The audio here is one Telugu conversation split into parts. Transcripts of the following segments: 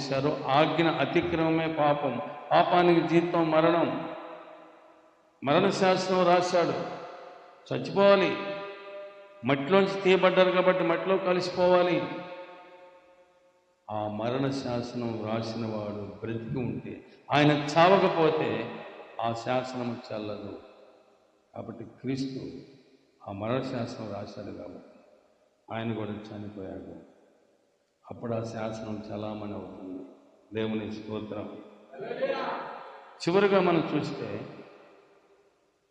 చేశారో ఆజ్ఞ అతిక్రమమే పాపం. పాపానికి జీతం మరణం. మరణ శాస్త్రం రాశాడు. చచ్చిపోవాలి. మట్టిలోంచి తీయబడ్డారు కాబట్టి మట్టిలో కలిసిపోవాలి. ఆ మరణ శాసనం రాసిన వాడు బ్రతికి ఉంటే ఆయన చావకపోతే ఆ శాసనం చల్లదు. కాబట్టి క్రీస్తు ఆ మరణ శాసనం రాశాడు కాబట్టి ఆయన కూడా చనిపోయాడు. అప్పుడు ఆ శాసనం చలామణి అవుతుంది. దేవుని స్తోత్రం. చివరిగా మనం చూస్తే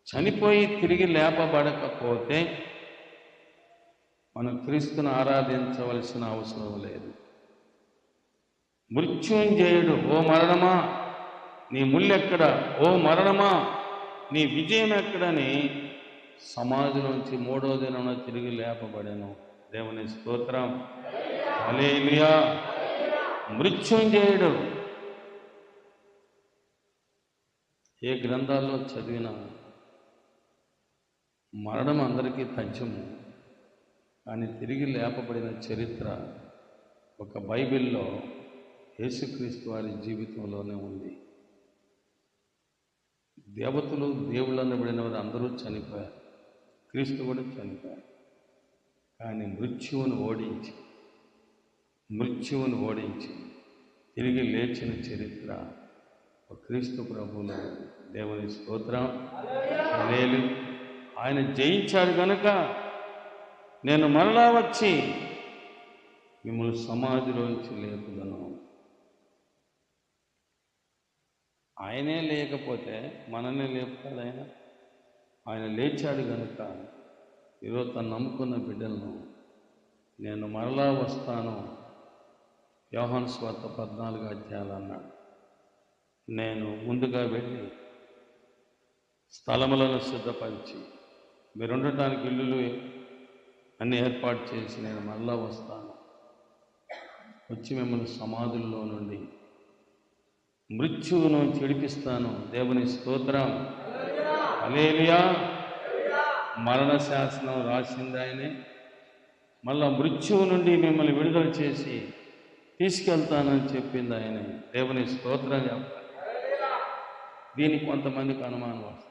చనిపోయి తిరిగి లేపబడకపోతే మనం క్రీస్తును ఆరాధించవలసిన అవసరం లేదు. మృత్యుంజయుడు ఓ మరణమా నీ ముళ్ళెక్కడ ఓ మరణమా నీ విజయం ఎక్కడని సమాజంలోంచి మూడో దినంలో తిరిగి లేపబడను. దేవుని స్తోత్రం. అలేమియా మృత్యుంజయుడు ఏ గ్రంథాల్లో చదివినా మరణం అందరికీ తథ్యము కానీ తిరిగి లేపబడిన చరిత్ర ఒక బైబిల్లో యేసుక్రీస్తు వారి జీవితంలోనే ఉంది. దేవతలు దేవుళ్ళు అనబడిన వారు అందరూ చనిపోయారు. క్రీస్తు కూడా చనిపోయారు. కానీ మృత్యువును ఓడించి మృత్యువును ఓడించి తిరిగి లేచిన చరిత్ర ఒక క్రీస్తు ప్రభువులు దేవుని స్తోత్రం. లేదు ఆయన జయించాడు గనుక నేను మరలా వచ్చి మిమ్మల్ని సమాధిలోంచి లేపుదను. ఆయనే లేకపోతే మనల్ని లేపుతాడు ఆయన. ఆయన లేచాడు కనుక ఈరోజు తను నమ్ముకున్న బిడ్డలను నేను మరలా వస్తాను. యోహాన్ స్వార్థ పద్నాలుగు అధ్యాయాలు అన్నాడు నేను ముందుగా వెళ్ళి స్థలములను సిద్ధపరిచి మీరు ఉండటానికి ఇల్లులు అన్ని ఏర్పాటు చేసి నేను మళ్ళా వస్తాను. వచ్చి మిమ్మల్ని సమాధుల్లో నుండి మృత్యువును చెడిపిస్తాను. దేవుని స్తోత్రం. అలేలియా మరణ శాసనం రాసిందాయనే మళ్ళా మృత్యువు నుండి మిమ్మల్ని విడుదల చేసి తీసుకెళ్తానని చెప్పింది ఆయన. దేవుని స్తోత్రం చెప్పాలి దీనికి కొంతమందికి అనుమానం వస్తుంది.